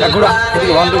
দেখো এদিকে বন্ধ